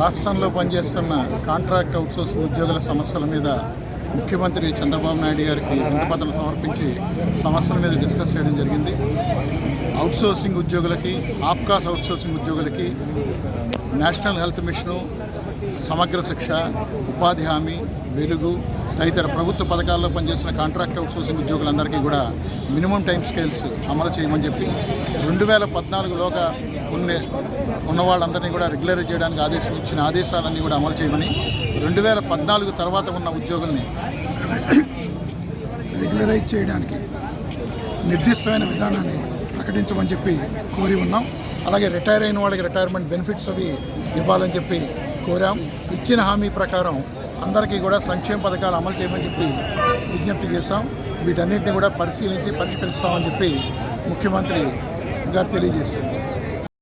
రాష్ట్రంలో పనిచేస్తున్న contract outsourcing ఉద్యోగుల సమస్యల మీద ముఖ్యమంత్రి చంద్రబాబు నాయుడు గారికి వినతిపత్రం సమర్పించి సమస్యల మీద డిస్కస్ చేయడం జరిగింది. అవుట్సోర్సింగ్ ఉద్యోగులకి ఆప్కాస్ అవుట్సోర్సింగ్ ఉద్యోగులకి national health mission Samagra Shiksha ఉపాధి హామీ వెలుగు తదితర ప్రభుత్వ పథకాల్లో పనిచేసిన కాంట్రాక్ట్ అవుట్సోర్సింగ్ ఉద్యోగులందరికీ కూడా మినిమం టైం స్కేల్స్ అమలు చేయమని చెప్పి రెండు వేల పద్నాలుగులోగా ఉన్న ఉన్న వాళ్ళందరినీ కూడా రెగ్యులర్ చేయడానికి ఆదేశం ఇచ్చిన ఆదేశాలన్నీ కూడా అమలు చేయమని రెండు వేల పద్నాలుగు తర్వాత ఉన్న ఉద్యోగుల్ని రెగ్యులరైజ్ చేయడానికి నిర్దిష్టమైన విధానాన్ని ప్రకటించమని చెప్పి కోరి ఉన్నాం. అలాగే రిటైర్ అయిన వాళ్ళకి రిటైర్మెంట్ బెనిఫిట్స్ అవి ఇవ్వాలని చెప్పి కోరాం. ఇచ్చిన హామీ ప్రకారం అందరికీ కూడా సంక్షేమ పథకాలు అమలు చేయమని చెప్పి విజ్ఞప్తి చేశాం. వీటన్నిటిని కూడా పరిశీలించి పరిష్కరిస్తామని చెప్పి ముఖ్యమంత్రి గారు తెలియజేశారు.